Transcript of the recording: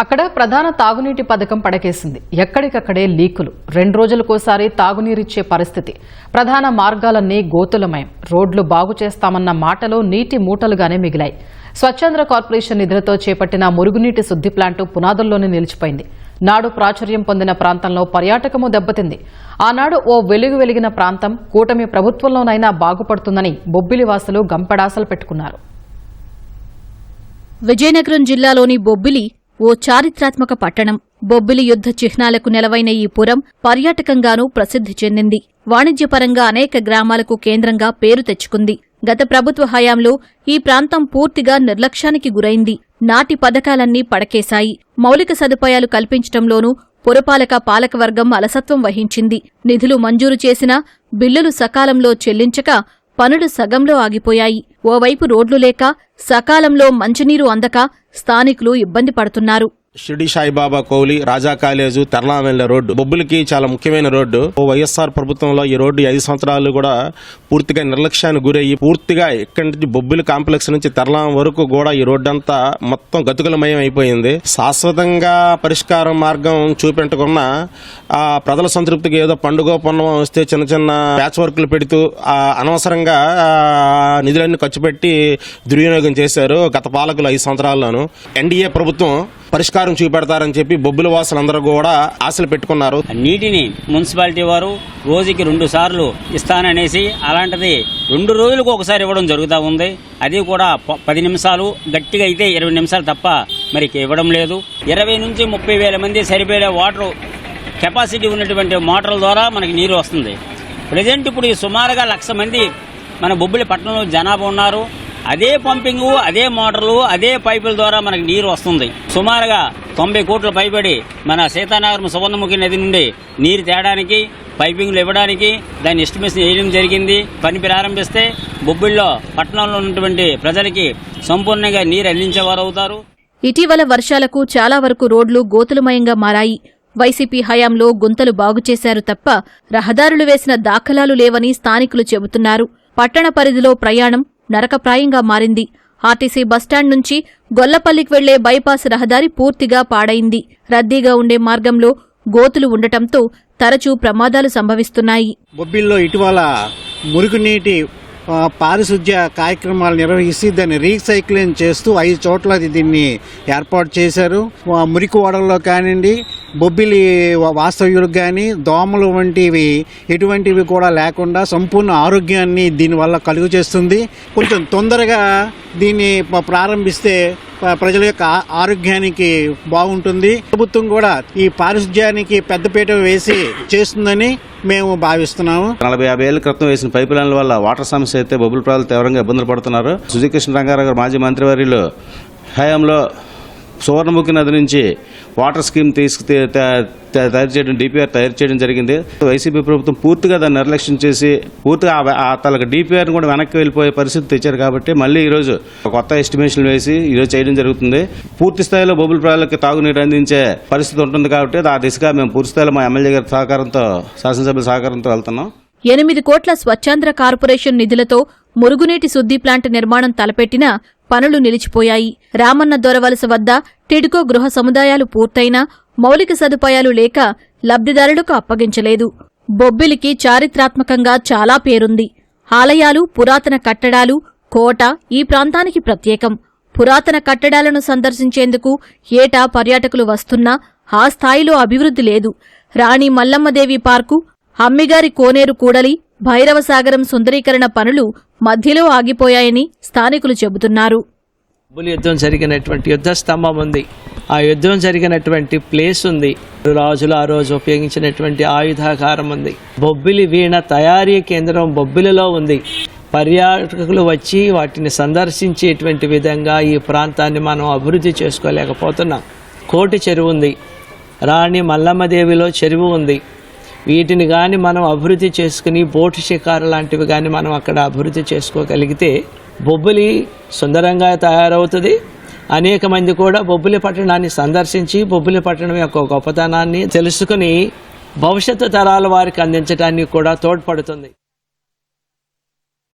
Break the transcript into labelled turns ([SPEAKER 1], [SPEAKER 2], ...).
[SPEAKER 1] అక్కడ ప్రధాన తాగునీటి పథకం పడకేసింది. ఎక్కడికక్కడే లీకులు. రెండు రోజులకోసారి తాగునీరిచ్చే పరిస్థితి. ప్రధాన మార్గాలన్నీ గోతులమయం. రోడ్లు బాగు చేస్తామన్న మాటలు నీటి మూటలుగానే మిగిలాయి. స్వచ్ఛంద్ర కార్పొరేషన్ నిధులతో చేపట్టిన మురుగునీటి శుద్ధి ప్లాంటు పునాదుల్లోనే నిలిచిపోయింది. నాడు ప్రాచుర్యం పొందిన ప్రాంతంలో పర్యాటకము దెబ్బతింది. ఆనాడు ఓ వెలుగు వెలిగిన ప్రాంతం కూటమి ప్రభుత్వంలోనైనా బాగుపడుతుందని బొబ్బిలి వాసులు పెట్టుకున్నారు.
[SPEAKER 2] విజయనగరం జిల్లాలోని బొబ్బిలి ఓ చారిత్రాత్మక పట్టణం. బొబ్బిలి యుద్ధ చిహ్నాలకు నెలవైన ఈ పురం పర్యాటకంగానూ ప్రసిద్ధి చెందింది. వాణిజ్యపరంగా అనేక గ్రామాలకు కేంద్రంగా పేరు తెచ్చుకుంది. గత ప్రభుత్వ హయాంలో ఈ ప్రాంతం పూర్తిగా నిర్లక్ష్యానికి గురైంది. నాటి పథకాలన్నీ పడకేశాయి. మౌలిక సదుపాయాలు కల్పించటంలోనూ పురపాలక పాలకవర్గం అలసత్వం వహించింది. నిధులు మంజూరు చేసినా బిల్లులు సకాలంలో చెల్లించక పనులు సగంలో ఆగిపోయాయి. ఓవైపు రోడ్లు లేక సకాలంలో మంచినీరు అందక స్థానికులు ఇబ్బంది పడుతున్నారు.
[SPEAKER 3] షిర్డి సాయిబాబా కోహ్లీ రాజా కాలేజు తెరలా రోడ్డు. బొబ్బులకి చాలా ముఖ్యమైన రోడ్డు. ఓ వైఎస్ఆర్ ప్రభుత్వంలో ఈ రోడ్డు ఐదు సంవత్సరాలు కూడా పూర్తిగా నిర్లక్ష్యానికి గురయ్యి పూర్తిగా ఇక్కడి నుంచి బొబ్బుల కాంప్లెక్స్ నుంచి తెరలాం వరకు కూడా ఈ రోడ్డు అంతా మొత్తం గతుకులమయం అయిపోయింది. శాశ్వతంగా పరిష్కారం మార్గం చూపెట్టకున్నా ఆ ప్రజల సంతృప్తికి ఏదో పండుగ పొన్నమం వస్తే చిన్న చిన్న ప్యాచ్ వర్క్లు పెడుతూ అనవసరంగా నిధులన్నీ ఖర్చు పెట్టి దుర్వినియోగం చేశారు గత పాలకులు ఐదు సంవత్సరాల్లోనూ. ఎన్డీఏ ప్రభుత్వం పరిష్కారం చూపెడతారని చెప్పి బొబ్బిలి వాసులందరూ కూడా ఆశలు పెట్టుకున్నారు.
[SPEAKER 4] నీటిని మున్సిపాలిటీ వారు రోజుకి రెండు సార్లు ఇస్తాననేసి అలాంటిది రెండు రోజులకు ఒకసారి ఇవ్వడం జరుగుతూ ఉంది. అది కూడా ప- పది నిమిషాలు గట్టిగా అయితే ఇరవై నిమిషాలు తప్ప మరి ఇవ్వడం లేదు. ఇరవై నుంచి ముప్పై వేల మంది సరిపోయే వాటర్ కెపాసిటీ ఉన్నటువంటి మోటార్ల ద్వారా మనకి నీరు వస్తుంది. ప్రజెంట్ ఇప్పుడు సుమారుగా లక్ష మంది మన బొబ్బిలి పట్టణంలో జనాభా ఉన్నారు. అదే పంపింగ్ అదే మోటార్లు అదే పైపుల ద్వారా మనకి నీరు వస్తుంది. సుమారుగా తొంభై కోట్ల పైబడి మన సీతానగరం సువర్ణముఖి నది నుండి నీరు తేడానికి పైపింగ్లు ఇవ్వడానికి దాన్ని ఎస్టిమేషన్ వేయడం జరిగింది. పని ప్రారంభిస్తే బొబ్బిల్లో పట్టణంలో ఉన్నటువంటి ప్రజలకి సంపూర్ణంగా నీరు అందించేవారు అవుతారు.
[SPEAKER 2] ఇటీవల వర్షాలకు చాలా వరకు రోడ్లు గోతులమయంగా మారాయి. వైసీపీ హయాంలో గుంతలు బాగుచేశారు తప్ప రహదారులు వేసిన దాఖలాలు లేవని స్థానికులు చెబుతున్నారు. పట్టణ పరిధిలో ప్రయాణం నరకప్రాయంగా మారింది. ఆర్టీసీ బస్టాండ్ నుంచి గొల్లపల్లికి వెళ్ళే బైపాస్ రహదారి పూర్తిగా పాడైంది. రద్దీగా ఉండే మార్గంలో గోతులు ఉండటంతో తరచూ ప్రమాదాలు సంభవిస్తున్నాయి.
[SPEAKER 5] బొబ్బిల్లో ఇటీవల మురుగునీటి పారిశుద్ధ్య పారిశుధ్య కార్యక్రమాలు నిర్వహిస్తూ దాన్ని రీసైక్లింగ్ చేస్తూ ఐదు చోట్ల దీన్ని ఏర్పాటు చేశారు. మురికి ఓడల్లో కానివ్వండి బొబ్బిలి వాస్తవ్యులకు కానీ దోమలు వంటివి ఎటువంటివి కూడా లేకుండా సంపూర్ణ ఆరోగ్యాన్ని దీనివల్ల కలుగు చేస్తుంది కొంచెం తొందరగా దీన్ని ప్రారంభిస్తే ప్రజల యొక్క ఆరోగ్యానికి బాగుంటుంది. ప్రభుత్వం కూడా ఈ పారిశుధ్యానికి పెద్దపీట వేసి చేస్తుందని మేము భావిస్తున్నాము.
[SPEAKER 6] నలభై యాభై ఏళ్ళ క్రితం వేసిన పైప్ లైన్ల వల్ల వాటర్ సమస్య అయితే బొబ్బుల ప్రజలు తీవ్రంగా ఇబ్బందులు పడుతున్నారు. సుజయకృష్ణ రంగారావు గారు మాజీ మంత్రివర్యులు హయాంలో సువర్ణముఖి నది నుంచి వాటర్ స్కీమ్ తీసుకు తయారు చేయడం డిపిఆర్ తయారు చేయడం జరిగింది. వైసీపీ ప్రభుత్వం పూర్తిగా దాన్ని నిర్లక్ష్యం చేసి పూర్తిగా ఆ- ఆ తనకు డిపిఆర్ కూడా వెనక్కి వెళ్ళిపోయే పరిస్థితి తెచ్చారు కాబట్టి మళ్ళీ ఈరోజు కొత్త ఎస్టిమేషన్లు వేసి ఈరోజు చేయడం జరుగుతుంది. పూర్తి స్థాయిలో బొబ్బుల ప్రజలకు తాగునీరు అందించే పరిస్థితి ఉంటుంది కాబట్టి ఆ దిశగా మేము పూర్తి స్థాయిలో మా ఎమ్మెల్యే గారి సహకారంతో శాసనసభ్యుల సహకారంతో వెళ్తున్నాం.
[SPEAKER 2] ఎనిమిది కోట్ల స్వచ్ఛాంధ్ర కార్పొరేషన్ నిధులతో మురుగునీటి శుద్ధి ప్లాంట్ నిర్మాణం తలపెట్టినా పనులు నిలిచిపోయాయి. రామన్న దొరవలస వద్ద టిడ్కో గృహ సముదాయాలు పూర్తయినా మౌలిక సదుపాయాలు లేక లబ్ధిదారులకు అప్పగించలేదు. బొబ్బిలికి చారిత్రాత్మకంగా చాలా పేరుంది. ఆలయాలు పురాతన కట్టడాలు కోట ఈ ప్రాంతానికి ప్రత్యేకం. పురాతన కట్టడాలను సందర్శించేందుకు ఏటా పర్యాటకులు వస్తున్నా ఆ స్థాయిలో అభివృద్ధి లేదు. రాణి మల్లమ్మదేవి పార్కు అమ్మిగారి కోనేరు కూడలి భైరవసాగరం సుందరీకరణ పనులు మధ్యలో ఆగిపోయాయని స్థానికులు చెబుతున్నారు.
[SPEAKER 7] బొబ్బిలి యుద్ధం జరిగినటువంటి యుద్ధ స్తంభం ఉంది. ఆ యుద్ధం జరిగినటువంటి ప్లేస్ ఉంది. రాజులు ఆ రోజు ఉపయోగించినటువంటి ఆయుధాకారం ఉంది. బొబ్బిలి వీణ తయారీ కేంద్రం బొబ్బిలిలో ఉంది. పర్యాటకులు వచ్చి వాటిని సందర్శించేటువంటి విధంగా ఈ ప్రాంతాన్ని మనం అభివృద్ధి చేసుకోలేకపోతున్నాం. కోటి చెరువు ఉంది. రాణి మల్లమ్మదేవిలో చెరువు ఉంది. వీటిని కానీ మనం అభివృద్ధి చేసుకుని బోటు షికారు లాంటివి కానీ మనం అక్కడ అభివృద్ధి చేసుకోగలిగితే బొబ్బిలి సుందరంగా తయారవుతుంది. అనేక మంది కూడా బొబ్బిలి పట్టణాన్ని సందర్శించి బొబ్బిలి పట్టణం యొక్క గొప్పతనాన్ని తెలుసుకుని భవిష్యత్తు తరాల వారికి అందించడానికి కూడా తోడ్పడుతుంది.